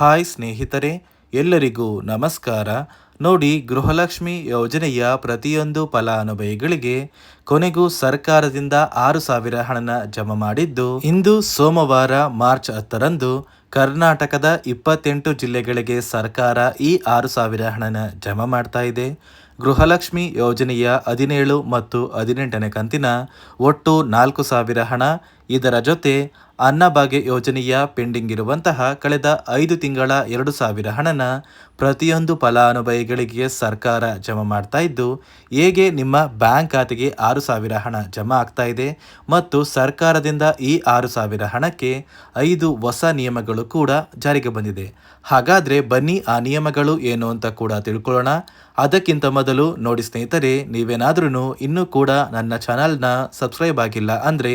Hi ಸ್ನೇಹಿತರೆ, ಎಲ್ಲರಿಗೂ ನಮಸ್ಕಾರ. ನೋಡಿ, ಗೃಹಲಕ್ಷ್ಮಿ ಯೋಜನೆಯ ಪ್ರತಿಯೊಂದು ಫಲಾನುಭವಿಗಳಿಗೆ ಕೊನೆಗೂ ಸರ್ಕಾರದಿಂದ ಆರು ಸಾವಿರ ಹಣನ ಜಮಾ ಮಾಡಿದ್ದು, ಇಂದು ಸೋಮವಾರ ಮಾರ್ಚ್ ಹತ್ತರಂದು ಕರ್ನಾಟಕದ ಇಪ್ಪತ್ತೆಂಟು ಜಿಲ್ಲೆಗಳಿಗೆ ಸರ್ಕಾರ ಈ ಆರು ಸಾವಿರ ಹಣನ ಜಮಾ ಮಾಡ್ತಾ ಇದೆ. ಗೃಹಲಕ್ಷ್ಮಿ ಯೋಜನೆಯ ಹದಿನೇಳು ಮತ್ತು ಹದಿನೆಂಟನೇ ಕಂತಿನ ಒಟ್ಟು ನಾಲ್ಕು ಸಾವಿರ ಹಣ ಇದರ ಜೊತೆ ಅನ್ನಭಾಗ್ಯ ಯೋಜನೆಯ ಪೆಂಡಿಂಗ್ ಇರುವಂತಹ ಕಳೆದ ಐದು ತಿಂಗಳ ಎರಡು ಸಾವಿರ ಹಣನ ಪ್ರತಿಯೊಂದು ಫಲಾನುಭವಿಗಳಿಗೆ ಸರ್ಕಾರ ಜಮಾ ಮಾಡ್ತಾ ಇದ್ದು, ಹೇಗೆ ನಿಮ್ಮ ಬ್ಯಾಂಕ್ ಖಾತೆಗೆ ಆರು ಸಾವಿರ ಹಣ ಜಮಾ ಆಗ್ತಾ ಇದೆ ಮತ್ತು ಸರ್ಕಾರದಿಂದ ಈ ಆರು ಸಾವಿರ ಹಣಕ್ಕೆ ಐದು ಹೊಸ ನಿಯಮಗಳು ಕೂಡ ಜಾರಿಗೆ ಬಂದಿದೆ. ಹಾಗಾದರೆ ಬನ್ನಿ ಆ ನಿಯಮಗಳು ಏನು ಅಂತ ಕೂಡ ತಿಳ್ಕೊಳ್ಳೋಣ. ಅದಕ್ಕಿಂತ ಮೊದಲು ನೋಡಿ ಸ್ನೇಹಿತರೆ ನೀವೇನಾದ್ರೂ ಇನ್ನೂ ಕೂಡ ನನ್ನ ಚಾನಲ್ನ ಸಬ್ಸ್ಕ್ರೈಬ್ ಆಗಿಲ್ಲ ಅಂದರೆ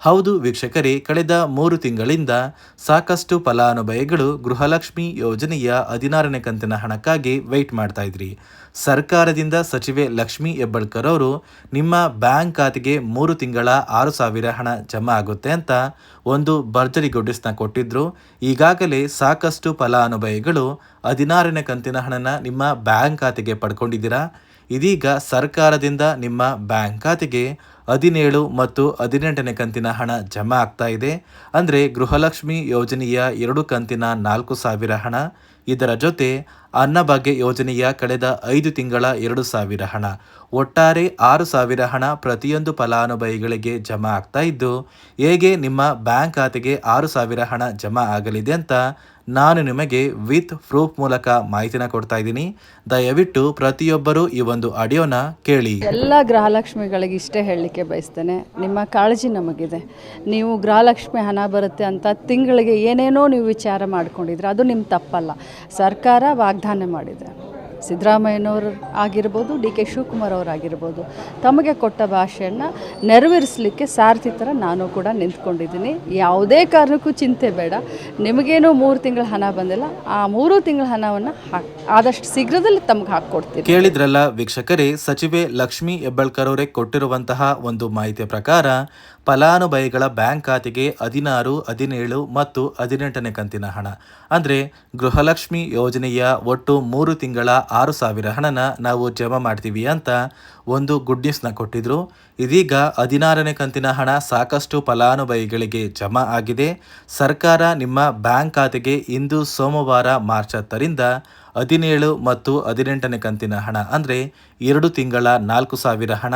ಹೌದು ವೀಕ್ಷಕರೇ, ಕಳೆದ ಮೂರು ತಿಂಗಳಿಂದ ಸಾಕಷ್ಟು ಫಲಾನುಭವಿಗಳು ಗೃಹಲಕ್ಷ್ಮಿ ಯೋಜನೆಯ ಹದಿನಾರನೇ ಕಂತಿನ ಹಣಕ್ಕಾಗಿ ವೆಯ್ಟ್ ಮಾಡ್ತಾ ಇದ್ರಿ. ಸರ್ಕಾರದಿಂದ ಸಚಿವೆ ಲಕ್ಷ್ಮಿ ಹೆಬ್ಬಳ್ಕರ್ ಅವರು, ನಿಮ್ಮ ಬ್ಯಾಂಕ್ ಖಾತೆಗೆ ಮೂರು ತಿಂಗಳ ಆರು ಸಾವಿರ ಹಣ ಜಮಾ ಆಗುತ್ತೆ ಅಂತ ಒಂದು ಭರ್ಜರಿ ಗುಡ್ಡಿಸ್ನ ಕೊಟ್ಟಿದ್ರು. ಈಗಾಗಲೇ ಸಾಕಷ್ಟು ಫಲಾನುಭವಿಗಳು ಹದಿನಾರನೇ ಕಂತಿನ ಹಣನ ನಿಮ್ಮ ಬ್ಯಾಂಕ್ ಖಾತೆಗೆ ಪಡ್ಕೊಂಡಿದ್ದೀರಾ. ಇದೀಗ ಸರ್ಕಾರದಿಂದ ನಿಮ್ಮ ಬ್ಯಾಂಕ್ ಖಾತೆಗೆ ಹದಿನೇಳು ಮತ್ತು ಹದಿನೆಂಟನೇ ಕಂತಿನ ಹಣ ಜಮಾ ಆಗ್ತಾ ಇದೆ. ಅಂದರೆ ಗೃಹಲಕ್ಷ್ಮಿ ಯೋಜನೆಯ ಎರಡು ಕಂತಿನ ನಾಲ್ಕು ಸಾವಿರ ಹಣ. ಇದರ ಜೊತೆ ಅನ್ನಭಾಗ್ಯ ಯೋಜನೆಯ ಕಳೆದ ಐದು ತಿಂಗಳ ಎರಡು ಸಾವಿರ ಹಣ. ಒಟ್ಟಾರೆ ಆರು ಸಾವಿರ ಹಣ ಪ್ರತಿಯೊಂದು ಫಲಾನುಭವಿಗಳಿಗೆ ಜಮಾ ಆಗ್ತಾ ಇದ್ದು, ಹೇಗೆ ನಿಮ್ಮ ಬ್ಯಾಂಕ್ ಖಾತೆಗೆ ಆರು ಸಾವಿರ ಹಣ ಜಮಾ ಆಗಲಿದೆ ಅಂತ ನಾನು ನಿಮಗೆ ವಿತ್ ಪ್ರೂಫ್ ಮೂಲಕ ಮಾಹಿತಿನ ಕೊಡ್ತಾ ಇದ್ದೀನಿ. ದಯವಿಟ್ಟು ಪ್ರತಿಯೊಬ್ಬರು ಈ ಒಂದು ಆಡಿಯೋನ ಕೇಳಿ. ಎಲ್ಲ ಗೃಹಲಕ್ಷ್ಮಿಗಳಿಗೆ ಇಷ್ಟೇ ಹೇಳಲಿಕ್ಕೆ ಬಯಸ್ತೇನೆ. ನಿಮ್ಮ ಕಾಳಜಿ ನಮಗಿದೆ. ನೀವು ಗೃಹಲಕ್ಷ್ಮಿ ಹಣ ಬರುತ್ತೆ ಅಂತ ತಿಂಗಳಿಗೆ ಏನೇನೋ ನೀವು ವಿಚಾರ ಮಾಡ್ಕೊಂಡಿದ್ರೆ ಅದು ನಿಮ್ಮ ತಪ್ಪಲ್ಲ. ಸರ್ಕಾರ ವಾಗ್ದಾನ ಮಾಡಿದೆ ಸಿದ್ದರಾಮಯ್ಯನವರು ಆಗಿರ್ಬೋದು, ಡಿ ಕೆ ಶಿವಕುಮಾರ್ ಅವರಾಗಿರ್ಬೋದು ತಮಗೆ ಕೊಟ್ಟ ಭಾಷೆಯನ್ನು ನೆರವೇರಿಸಲಿಕ್ಕೆ ಸಾರಥಿ ಥರ ನಾನು ಕೂಡ ನಿಂತ್ಕೊಂಡಿದ್ದೀನಿ. ಯಾವುದೇ ಕಾರಣಕ್ಕೂ ಚಿಂತೆ ಬೇಡ. ನಿಮಗೇನೋ ಮೂರು ತಿಂಗಳ ಹಣ ಬಂದಿಲ್ಲ. ಆ ಮೂರು ತಿಂಗಳ ಹಣವನ್ನು ಆದಷ್ಟು ಶೀಘ್ರದಲ್ಲಿ ತಮಗೆ ಹಾಕ್ಕೊಡ್ತೀನಿ. ಕೇಳಿದ್ರಲ್ಲ ವೀಕ್ಷಕರೇ, ಸಚಿವೆ ಲಕ್ಷ್ಮಿ ಹೆಬ್ಬಳ್ಕರ್ ಅವರೇ ಕೊಟ್ಟಿರುವಂತಹ ಒಂದು ಮಾಹಿತಿಯ ಪ್ರಕಾರ, ಫಲಾನುಭವಿಗಳ ಬ್ಯಾಂಕ್ ಖಾತೆಗೆ ಹದಿನಾರು, ಹದಿನೇಳು ಮತ್ತು ಹದಿನೆಂಟನೇ ಕಂತಿನ ಹಣ. ಅಂದರೆ ಗೃಹಲಕ್ಷ್ಮಿ ಯೋಜನೆಯ ಒಟ್ಟು ಮೂರು ತಿಂಗಳ ಆರು ಸಾವಿರ ಹಣನ ನಾವು ಜಮಾ ಮಾಡ್ತೀವಿ ಅಂತ ಒಂದು ಗುಡ್ ನ್ಯೂಸ್ನ ಕೊಟ್ಟಿದ್ರು. ಇದೀಗ ಹದಿನಾರನೇ ಕಂತಿನ ಹಣ ಸಾಕಷ್ಟು ಫಲಾನುಭವಿಗಳಿಗೆ ಜಮಾ ಆಗಿದೆ. ಸರ್ಕಾರ ನಿಮ್ಮ ಬ್ಯಾಂಕ್ ಖಾತೆಗೆ ಇಂದು ಸೋಮವಾರ ಮಾರ್ಚ್ ಹತ್ತರಿಂದ ಹದಿನೇಳು ಮತ್ತು ಹದಿನೆಂಟನೇ ಕಂತಿನ ಹಣ ಅಂದರೆ ಎರಡು ತಿಂಗಳ ನಾಲ್ಕು ಸಾವಿರ ಹಣ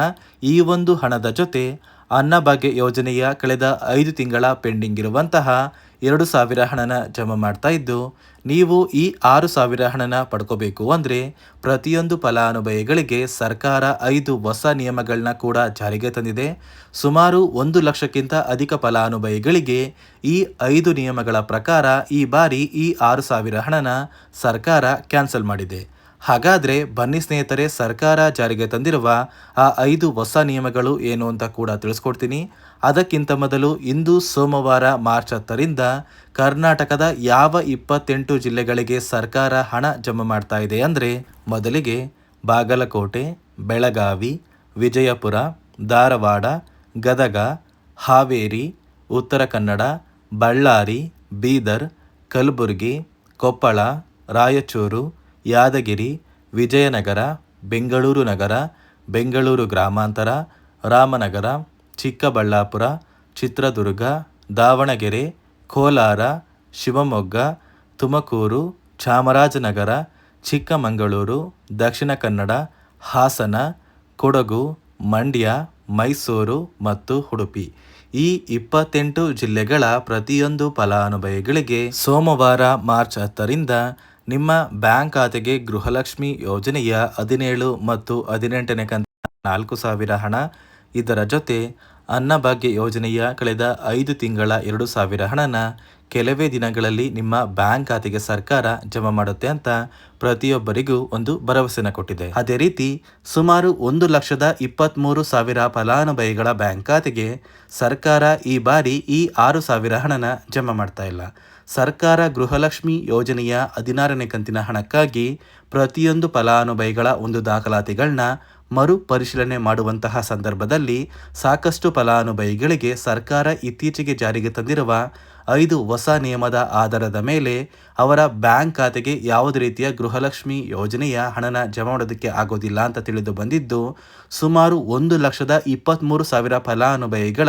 ಈ ಒಂದು ಹಣದ ಜೊತೆ ಅನ್ನಭಾಗ್ಯ ಯೋಜನೆಯ ಕಳೆದ ಐದು ತಿಂಗಳ ಪೆಂಡಿಂಗ್ ಇರುವಂತಹ ಎರಡು ಸಾವಿರ ಹಣನ ಜಮಾ ಮಾಡ್ತಾ ಇದ್ದು, ನೀವು ಈ ಆರು ಸಾವಿರ ಹಣನ ಪಡ್ಕೋಬೇಕು ಅಂದರೆ ಪ್ರತಿಯೊಂದು ಫಲಾನುಭವಿಗಳಿಗೆ ಸರ್ಕಾರ ಐದು ಹೊಸ ನಿಯಮಗಳನ್ನ ಕೂಡ ಜಾರಿಗೆ ತಂದಿದೆ. ಸುಮಾರು ಒಂದು ಲಕ್ಷಕ್ಕಿಂತ ಅಧಿಕ ಫಲಾನುಭವಿಗಳಿಗೆ ಈ ಐದು ನಿಯಮಗಳ ಪ್ರಕಾರ ಈ ಬಾರಿ ಈ ಆರು ಸಾವಿರ ಹಣನ ಸರ್ಕಾರ ಕ್ಯಾನ್ಸಲ್ ಮಾಡಿದೆ. ಹಾಗಾದರೆ ಬನ್ನಿ ಸ್ನೇಹಿತರೆ, ಸರ್ಕಾರ ಜಾರಿಗೆ ತಂದಿರುವ ಆ ಐದು ಹೊಸ ನಿಯಮಗಳು ಏನು ಅಂತ ಕೂಡ ತಿಳಿಸ್ಕೊಡ್ತೀನಿ. ಅದಕ್ಕಿಂತ ಮೊದಲು ಇಂದು ಸೋಮವಾರ ಮಾರ್ಚ್ ಹತ್ತರಿಂದ ಕರ್ನಾಟಕದ ಯಾವ ಇಪ್ಪತ್ತೆಂಟು ಜಿಲ್ಲೆಗಳಿಗೆ ಸರ್ಕಾರ ಹಣ ಜಮಾ ಮಾಡ್ತಾ ಇದೆ ಅಂದರೆ ಮೊದಲಿಗೆ ಬಾಗಲಕೋಟೆ, ಬೆಳಗಾವಿ, ವಿಜಯಪುರ, ಧಾರವಾಡ, ಗದಗ, ಹಾವೇರಿ, ಉತ್ತರ ಕನ್ನಡ, ಬಳ್ಳಾರಿ, ಬೀದರ್, ಕಲಬುರಗಿ, ಕೊಪ್ಪಳ, ರಾಯಚೂರು, ಯಾದಗಿರಿ, ವಿಜಯನಗರ, ಬೆಂಗಳೂರು ನಗರ, ಬೆಂಗಳೂರು ಗ್ರಾಮಾಂತರ, ರಾಮನಗರ ಚಿಕ್ಕಬಳ್ಳಾಪುರ, ಚಿತ್ರದುರ್ಗ, ದಾವಣಗೆರೆ, ಕೋಲಾರ, ಶಿವಮೊಗ್ಗ, ತುಮಕೂರು, ಚಾಮರಾಜನಗರ, ಚಿಕ್ಕಮಗಳೂರು, ದಕ್ಷಿಣ ಕನ್ನಡ, ಹಾಸನ, ಕೊಡಗು, ಮಂಡ್ಯ, ಮೈಸೂರು ಮತ್ತು ಉಡುಪಿ. ಈ ಇಪ್ಪತ್ತೆಂಟು ಜಿಲ್ಲೆಗಳ ಪ್ರತಿಯೊಂದು ಫಲಾನುಭವಿಗಳಿಗೆ ಸೋಮವಾರ ಮಾರ್ಚ್ ಹತ್ತರಿಂದ ನಿಮ್ಮ ಬ್ಯಾಂಕ್ ಖಾತೆಗೆ ಗೃಹಲಕ್ಷ್ಮಿ ಯೋಜನೆಯ ಹದಿನೇಳು ಮತ್ತು ಹದಿನೆಂಟನೇ ಕಂತ ನಾಲ್ಕು ಸಾವಿರ ಹಣ ಇದರ ಜೊತೆ ಅನ್ನಭಾಗ್ಯ ಯೋಜನೆಯ ಕಳೆದ ಐದು ತಿಂಗಳ ಎರಡು ಸಾವಿರ ಹಣನ ಕೆಲವೇ ದಿನಗಳಲ್ಲಿ ನಿಮ್ಮ ಬ್ಯಾಂಕ್ ಖಾತೆಗೆ ಸರ್ಕಾರ ಜಮಾ ಮಾಡುತ್ತೆ ಅಂತ ಪ್ರತಿಯೊಬ್ಬರಿಗೂ ಒಂದು ಭರವಸೆನ ಕೊಟ್ಟಿದೆ. ಅದೇ ರೀತಿ, ಸುಮಾರು ಒಂದು ಲಕ್ಷದ ಇಪ್ಪತ್ತ್ಮೂರು ಸಾವಿರ ಫಲಾನುಭವಿಗಳ ಬ್ಯಾಂಕ್ ಖಾತೆಗೆ ಸರ್ಕಾರ ಈ ಬಾರಿ ಈ ಆರು ಸಾವಿರ ಹಣನ ಜಮಾ ಮಾಡ್ತಾ ಇಲ್ಲ. ಸರ್ಕಾರ ಗೃಹಲಕ್ಷ್ಮಿ ಯೋಜನೆಯ ಹದಿನಾರನೇ ಕಂತಿನ ಹಣಕ್ಕಾಗಿ ಪ್ರತಿಯೊಂದು ಫಲಾನುಭವಿಗಳ ಒಂದು ದಾಖಲಾತಿಗಳನ್ನ ಮರು ಪರಿಶೀಲನೆ ಮಾಡುವಂತಹ ಸಂದರ್ಭದಲ್ಲಿ ಸಾಕಷ್ಟು ಫಲಾನುಭವಿಗಳಿಗೆ ಸರ್ಕಾರ ಇತ್ತೀಚೆಗೆ ಜಾರಿಗೆ ತಂದಿರುವ ಐದು ಹೊಸ ನಿಯಮದ ಆಧಾರದ ಮೇಲೆ ಅವರ ಬ್ಯಾಂಕ್ ಖಾತೆಗೆ ಯಾವುದೇ ರೀತಿಯ ಗೃಹಲಕ್ಷ್ಮಿ ಯೋಜನೆಯ ಹಣನ ಜಮಾ ಮಾಡೋದಕ್ಕೆ ಆಗೋದಿಲ್ಲ ಅಂತ ತಿಳಿದು ಬಂದಿದ್ದು, ಸುಮಾರು ಒಂದು ಲಕ್ಷದ ಇಪ್ಪತ್ತ್ಮೂರು ಸಾವಿರ ಫಲಾನುಭವಿಗಳ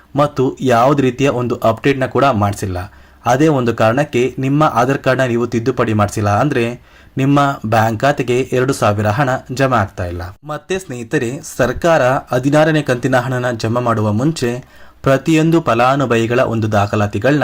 ಮತ್ತು ಯಾವುದೇ ರೀತಿಯ ಒಂದು ಅಪ್ಡೇಟ್ನ ಕೂಡ ಮಾಡಿಸಿಲ್ಲ. ಅದೇ ಒಂದು ಕಾರಣಕ್ಕೆ ನಿಮ್ಮ ಆಧಾರ್ ಕಾರ್ಡ್ನ ನೀವು ತಿದ್ದುಪಡಿ ಮಾಡಿಸಿಲ್ಲ ಅಂದರೆ ನಿಮ್ಮ ಬ್ಯಾಂಕ್ ಖಾತೆಗೆ ಎರಡು ಸಾವಿರ ಹಣ ಜಮಾ ಆಗ್ತಾ ಇಲ್ಲ. ಮತ್ತೆ ಸ್ನೇಹಿತರೆ, ಸರ್ಕಾರ ಹದಿನಾರನೇ ಕಂತಿನ ಹಣನ ಜಮಾ ಮಾಡುವ ಮುಂಚೆ ಪ್ರತಿಯೊಂದು ಫಲಾನುಭವಿಗಳ ಒಂದು ದಾಖಲಾತಿಗಳನ್ನ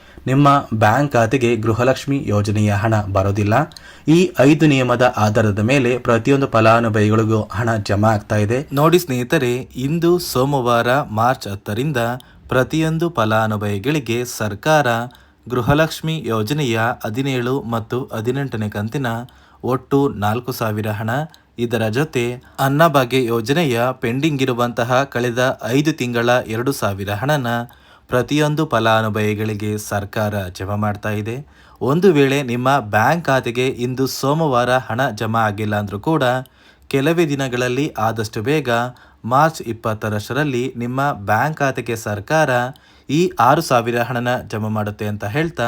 ನಿಮ್ಮ ಬ್ಯಾಂಕ್ ಖಾತೆಗೆ ಗೃಹಲಕ್ಷ್ಮಿ ಯೋಜನೆಯ ಹಣ ಬರೋದಿಲ್ಲ. ಈ ಐದು ನಿಯಮದ ಆಧಾರದ ಮೇಲೆ ಪ್ರತಿಯೊಂದು ಫಲಾನುಭವಿಗಳಿಗೂ ಹಣ ಜಮಾ ಆಗ್ತಾ ಇದೆ. ನೋಡಿ ಸ್ನೇಹಿತರೆ, ಇಂದು ಸೋಮವಾರ ಮಾರ್ಚ್ ಹತ್ತರಿಂದ ಪ್ರತಿಯೊಂದು ಫಲಾನುಭವಿಗಳಿಗೆ ಸರ್ಕಾರ ಗೃಹಲಕ್ಷ್ಮಿ ಯೋಜನೆಯ ಹದಿನೇಳು ಮತ್ತು ಹದಿನೆಂಟನೇ ಕಂತಿನ ಒಟ್ಟು ನಾಲ್ಕು ಸಾವಿರ ಹಣ. ಇದರ ಜೊತೆ ಅನ್ನಭಾಗ್ಯ ಯೋಜನೆಯ ಪೆಂಡಿಂಗ್ ಇರುವಂತಹ ಕಳೆದ ಐದು ತಿಂಗಳ ಎರಡು ಸಾವಿರ ಹಣನ ಪ್ರತಿಯೊಂದು ಫಲಾನುಭವಿಗಳಿಗೆ ಸರ್ಕಾರ ಜಮಾ ಮಾಡ್ತಾ ಇದೆ. ಒಂದು ವೇಳೆ ನಿಮ್ಮ ಬ್ಯಾಂಕ್ ಖಾತೆಗೆ ಇಂದು ಸೋಮವಾರ ಹಣ ಜಮಾ ಆಗಿಲ್ಲ ಅಂದರೂ ಕೂಡ ಕೆಲವೇ ದಿನಗಳಲ್ಲಿ ಆದಷ್ಟು ಬೇಗ ಮಾರ್ಚ್ ಇಪ್ಪತ್ತರಷ್ಟರಲ್ಲಿ ನಿಮ್ಮ ಬ್ಯಾಂಕ್ ಖಾತೆಗೆ ಸರ್ಕಾರ ಈ ಆರು ಸಾವಿರ ಹಣನ ಜಮಾ ಮಾಡುತ್ತೆ ಅಂತ ಹೇಳ್ತಾ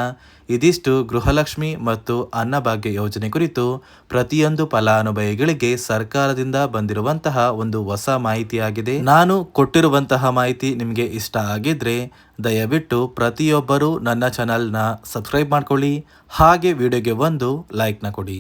ಇದಿಷ್ಟು ಗೃಹಲಕ್ಷ್ಮಿ ಮತ್ತು ಅನ್ನಭಾಗ್ಯ ಯೋಜನೆ ಕುರಿತು ಪ್ರತಿಯೊಂದು ಫಲಾನುಭವಿಗಳಿಗೆ ಸರ್ಕಾರದಿಂದ ಬಂದಿರುವಂತಹ ಒಂದು ಹೊಸ ಮಾಹಿತಿಯಾಗಿದೆ. ನಾನು ಕೊಟ್ಟಿರುವಂತಹ ಮಾಹಿತಿ ನಿಮಗೆ ಇಷ್ಟ ಆಗಿದ್ರೆ ದಯವಿಟ್ಟು ಪ್ರತಿಯೊಬ್ಬರು ನನ್ನ ಚಾನಲ್ನ ಸಬ್ಸ್ಕ್ರೈಬ್ ಮಾಡ್ಕೊಳ್ಳಿ. ಹಾಗೆ ವಿಡಿಯೋಗೆ ಒಂದು ಲೈಕ್ನ ಕೊಡಿ.